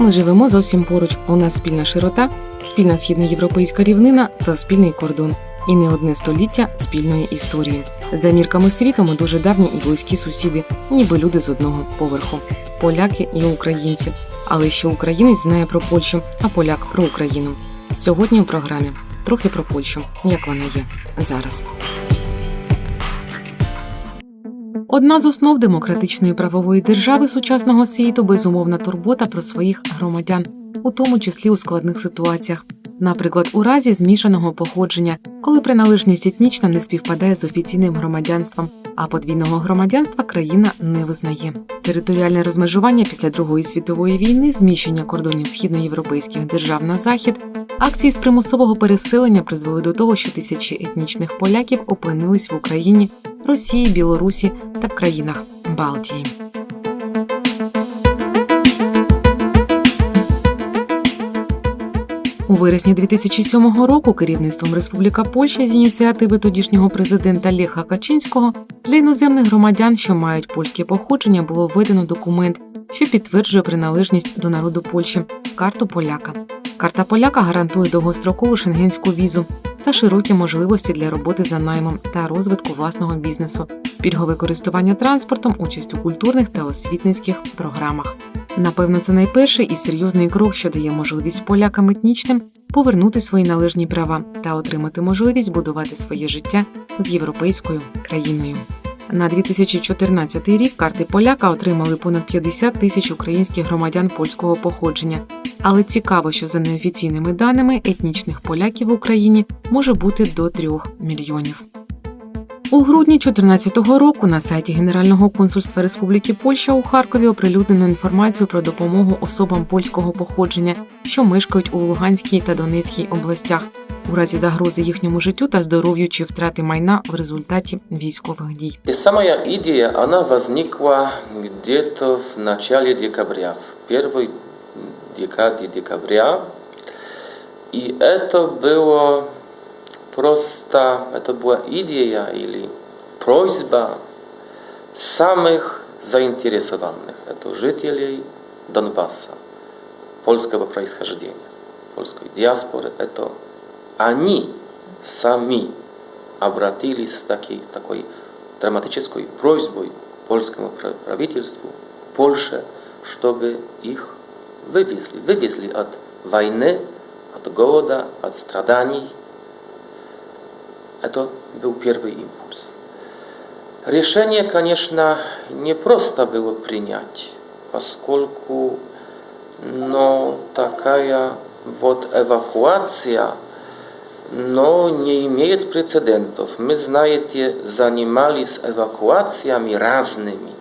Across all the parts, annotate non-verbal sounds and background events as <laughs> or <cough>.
Ми живемо зовсім поруч. У нас спільна широта, спільна східноєвропейська рівнина та спільний кордон. І не одне століття спільної історії. За мірками світу ми дуже давні і близькі сусіди, ніби люди з одного поверху поляки і українці. Але що українець знає про Польщу, а поляк про Україну. Сьогодні у програмі трохи про Польщу, як вона є зараз. Одна з основ демократичної правової держави сучасного світу безумовна турбота про своїх громадян, у тому числі у складних ситуаціях. Наприклад, у разі змішаного походження, коли приналежність етнічна не співпадає з офіційним громадянством, а подвійного громадянства країна не визнає. Територіальне розмежування після Другої світової війни, зміщення кордонів східноєвропейських держав на захід, акції з примусового переселення призвели до того, що тисячі етнічних поляків опинились в Україні, Росії, Білорусі та в країнах Балтії. У вересні 2007 року керівництвом Республіка Польща з ініціативи тодішнього президента Леха Качинського для іноземних громадян, що мають польське походження, було введено документ, що підтверджує приналежність до народу Польщі карту поляка. Карта поляка гарантує довгострокову шенгенську візу та широкі можливості для роботи за наймом та розвитку власного бізнесу, пільгове користування транспортом, участь у культурних та освітницьких програмах. Напевно, це найперший і серйозний крок, що дає можливість полякам етнічним повернути свої належні права та отримати можливість будувати своє життя з європейською країною. На 2014 рік карти поляка отримали понад 50 тисяч українських громадян польського походження. Але цікаво, що за неофіційними даними етнічних поляків в Україні може бути до 3 мільйонів. У грудні 2014 року на сайті Генерального консульства Республіки Польща у Харкові оприлюднено інформацію про допомогу особам польського походження, що мешкають у Луганській та Донецькій областях, у разі загрози їхньому життю та здоров'ю чи втрати майна в результаті військових дій. И самая идея, она возникла где-то в начале декабря, в первой декаде декабря. И это было просто, это была идея или просьба самых заинтересованных, это жителей Донбасса, польского происхождения, польской диаспоры, это они сами обратились с таки, такой драматической просьбой к польскому пра- правительству, Польше, чтобы их вывезли, вывезли от войны, от голода, от страданий. Это был первый импульс. Решение, конечно, не просто было принять, поскольку но такая вот эвакуация но не имеет прецедентов. Мы, знаете, занимались эвакуациями разными,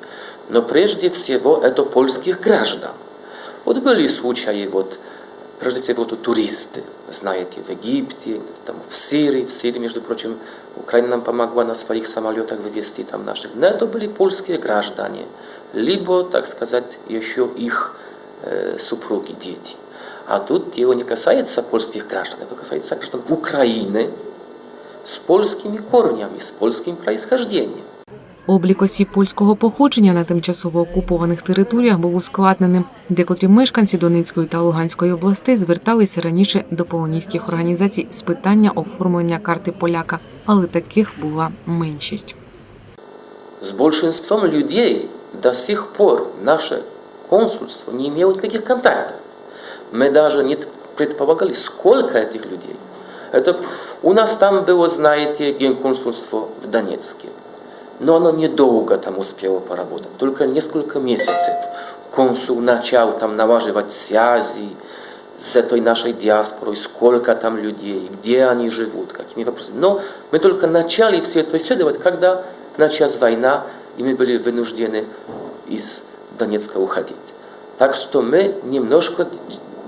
но прежде всего это польских граждан. Вот были случаи, вот, прежде всего, это туристы, знаете, в Египте, там, в Сирии, в Сирии, между прочим, Украина нам помогла на своих самолетах вывести там наших. Но это были польские граждане, либо, так сказать, еще их э, супруги, дети. А тут дело не касается польских граждан, это касается граждан Украины с польскими корнями, с польским происхождением. Облік осіб польського походження на тимчасово окупованих територіях був ускладненим. Декотрі мешканці Донецької та Луганської областей зверталися раніше до полонійських організацій з питання оформлення карти поляка, але таких була меншість. С большинством людей до сих пор наше консульство не имело никаких контактов. Мы даже не предполагали, сколько этих людей. Это, у нас там было, знаете, генконсульство в Донецке. Но оно недолго там успело поработать, только несколько месяцев. Консул начал там налаживать связи с этой нашей диаспорой, сколько там людей, где они живут, какими вопросами. Но мы только начали все это исследовать, когда началась война, и мы были вынуждены из Донецка уходить. Так что мы немножко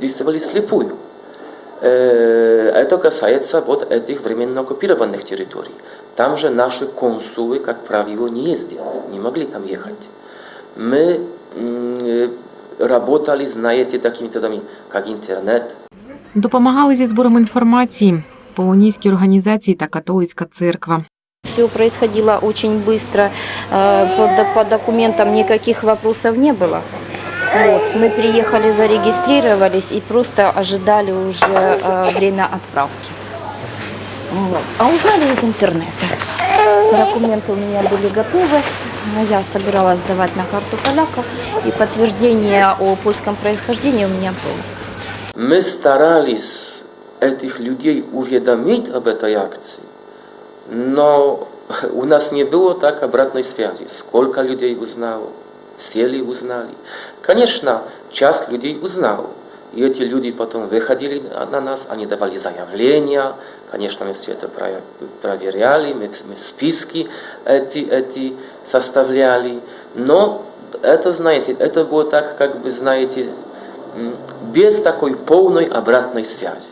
действовали вслепую. Э, Это касается вот этих временно оккупированных территорий. Там же наши консулы, как правило, не ездили, не могли там ехать. Мы м, работали, знаете, такими методами, как интернет, Допомагали зі збором інформації полонійські організації та католицька церква. Все происходило очень быстро, э, по, до- по документам никаких вопросов не было. Вот, мы приехали, зарегистрировались и просто ожидали уже э, время отправки. Вот. А узнали из интернета. Документы у меня были готовы. Я собиралась сдавать на карту поляка. И подтверждение о польском происхождении у меня было. Мы старались этих людей уведомить об этой акции, но у нас не было так обратной связи. Сколько людей узнало, все ли узнали. Конечно, часть людей узнала. И эти люди потом выходили на нас, они давали заявления, конечно, мы все это проверяли, мы, мы списки эти, эти составляли, но это, знаете, это было так, как бы, знаете, без такой полной обратной связи.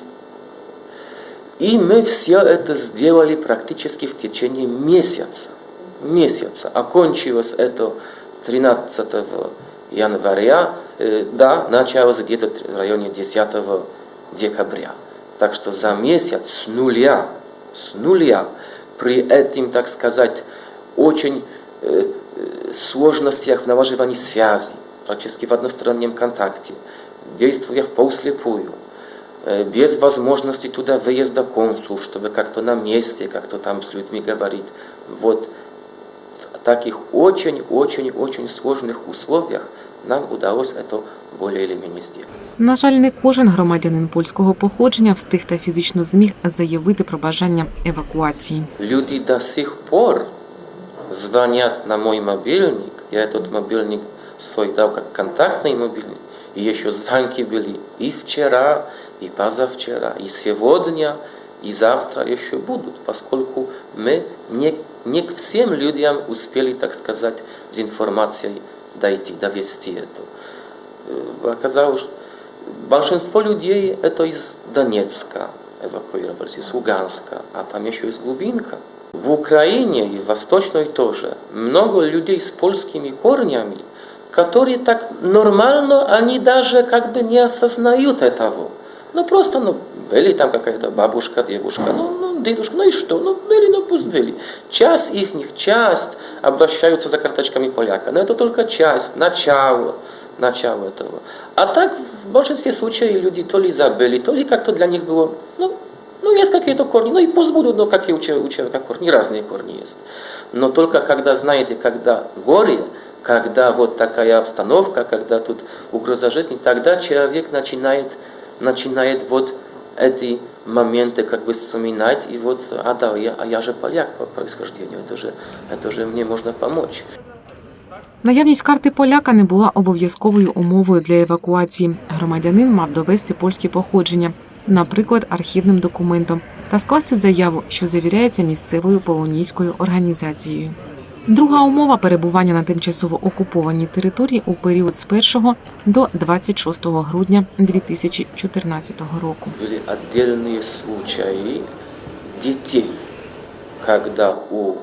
И мы все это сделали практически в течение месяца. Месяца. Окончилось это 13 января, э, да, началось где-то в районе 10 декабря. Так что за месяц с нуля, с нуля, при этом, так сказать, очень э, э сложностях в налаживании связи, практически в одностороннем контакте, действуя полслепую, Э, без возможности туда выезда консул, чтобы как-то на месте, как-то там с людьми говорить. Вот в таких очень-очень-очень сложных условиях нам удалось это более или менее сделать. На жаль, не кожен громадянин польського походження встиг та фізично зміг заявити про бажання евакуації. Люди до сих пор звонят на мой мобильник. Я этот мобильник свой дал как контактный мобильник. И еще звонки были и вчера, и позавчера, и сегодня, и завтра еще будут, поскольку мы не, не к всем людям успели, так сказать, с информацией дойти, довести это. Э, оказалось, большинство людей это из Донецка эвакуировались, из Луганска, а там еще из глубинка. В Украине и в Восточной тоже много людей с польскими корнями, которые так нормально, они даже как бы не осознают этого. Ну просто, ну, были там какая-то бабушка, девушка, ну, ну, дедушка, ну и что? Ну, были, ну пусть были. Часть их, часть обращаются за карточками поляка. Но это только часть, начало, начало этого. А так, в большинстве случаев люди то ли забыли, то ли как-то для них было, ну, ну, есть какие-то корни, ну и пусть будут, ну, какие у человека корни, разные корни есть. Но только когда, знаете, когда горе, когда вот такая обстановка, когда тут угроза жизни, тогда человек начинает начинает вот эти моменты как бы вспоминать, и вот, а да, я, а я же поляк по происхождению, это же, это же мне можно помочь. Наявність карти поляка не була обов'язковою умовою для евакуації. Громадянин мав довести польське походження, наприклад, архівним документом, та скласти заяву, що завіряється місцевою полонійською організацією. Друга умова перебування на тимчасово окупованій території у період з 1 до 26 грудня 2014 року. Були віддільні случаї дітей, коли у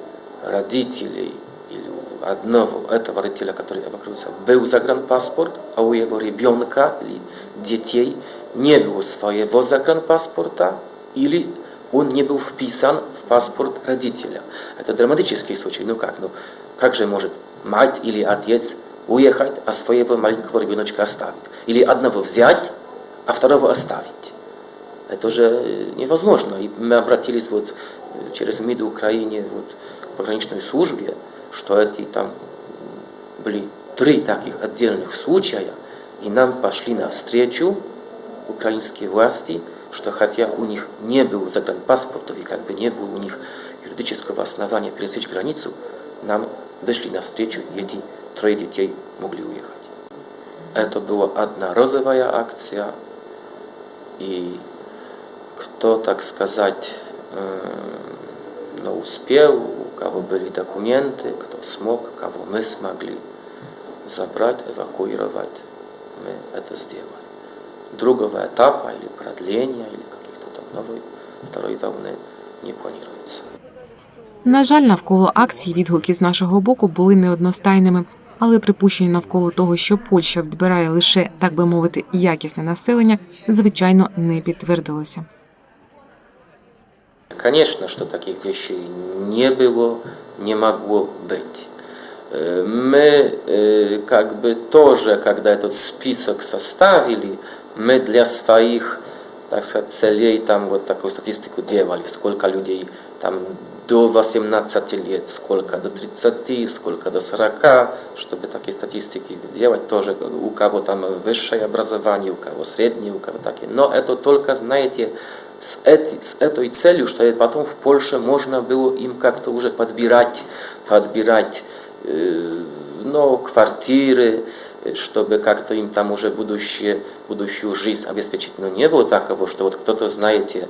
родителей или у одного этого родителя, который эвакуировался, был загранпаспорт, а у его ребенка или детей не было своего загранпаспорта или он не был вписан в паспорт родителя. Это драматический случай. Ну как? Ну как же может мать или отец уехать, а своего маленького ребеночка оставить? Или одного взять, а второго оставить? Это же невозможно. И мы обратились вот через МИД Украине вот, к пограничной службе, что эти там были три таких отдельных случая, и нам пошли навстречу украинские власти, что хотя у них не было загранпаспортов и как бы не было у них юридического основания пересечь границу, нам вышли навстречу, и эти трое детей могли уехать. Это была одноразовая акция, и кто, так сказать, но успел, у кого были документы, кто смог, кого мы смогли забрать, эвакуировать, мы это сделали. Другого этапа или продления, или каких-то там новой второй волны не планируется. На жаль, навколо акції відгуки з нашого боку були неодностайними, але припущення навколо того, що Польща відбирає лише, так би мовити, якісне населення, звичайно, не підтвердилося. Конечно, что таких вещей не было, не могло быть. Э, Мы э, как бы тоже, когда этот список составили, мы для своих, так сказать, целей там вот такую статистику делали, сколько людей там до 18 лет, сколько до 30, сколько до 40, чтобы такие статистики делать тоже, у кого там высшее образование, у кого среднее, у кого такие. Но это только, знаете, с, этой, с этой целью, что потом в Польше можно было им как-то уже подбирать, подбирать э, ну, квартиры, чтобы как-то им там уже будущее, будущую жизнь обеспечить. Но не было такого, что вот кто-то, знаете,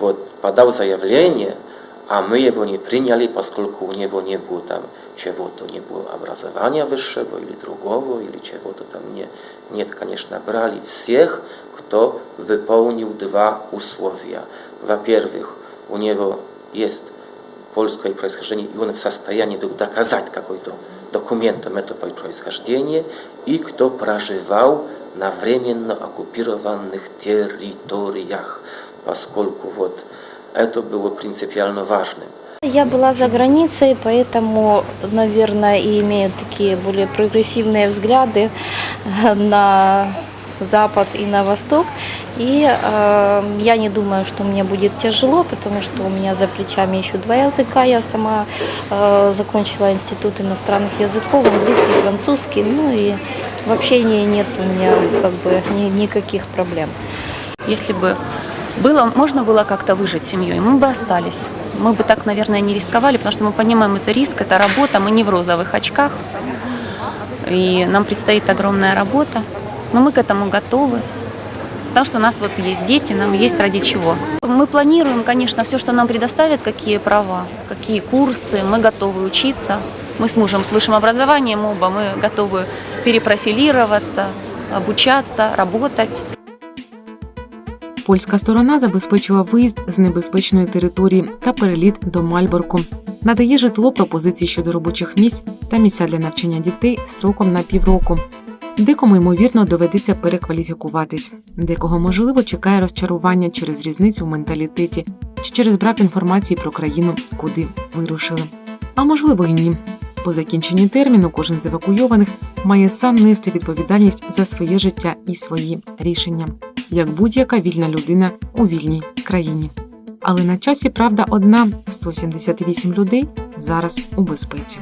вот подал заявление, а мы его не приняли, поскольку у него не было там чего-то, не было образования высшего или другого, или чего-то там не, нет, конечно, брали всех, кто выполнил два условия. Во-первых, у него есть польское происхождение, и он в состоянии был доказать какой-то документом это происхождение, и кто проживал на временно оккупированных территориях, поскольку вот это было принципиально важным. Я была за границей, поэтому, наверное, и имею такие более прогрессивные взгляды <laughs> на Запад и на Восток. И э, я не думаю, что мне будет тяжело, потому что у меня за плечами еще два языка. Я сама э, закончила институт иностранных языков, английский, французский. Ну и в общении нет у меня как бы ни, никаких проблем. Если бы было, можно было как-то выжить семьей, мы бы остались. Мы бы так, наверное, не рисковали, потому что мы понимаем, это риск, это работа, мы не в розовых очках. И нам предстоит огромная работа. Но мы к этому готовы. Потому что у нас вот есть дети, нам есть ради чего. Мы планируем, конечно, все, что нам предоставят, какие права, какие курсы, мы готовы учиться. Мы с мужем с высшим образованием оба, мы готовы перепрофилироваться, обучаться, работать. Польська сторона забезпечила виїзд з небезпечної території та переліт до Мальборку, надає житло пропозиції щодо робочих місць та місця для навчання дітей строком на півроку. Декому ймовірно доведеться перекваліфікуватись, декого можливо чекає розчарування через різницю в менталітеті чи через брак інформації про країну, куди вирушили. А можливо і ні. По закінченні терміну кожен з евакуйованих має сам нести відповідальність за своє життя і свої рішення, як будь-яка вільна людина у вільній країні. Але на часі правда одна 178 людей зараз у безпеці.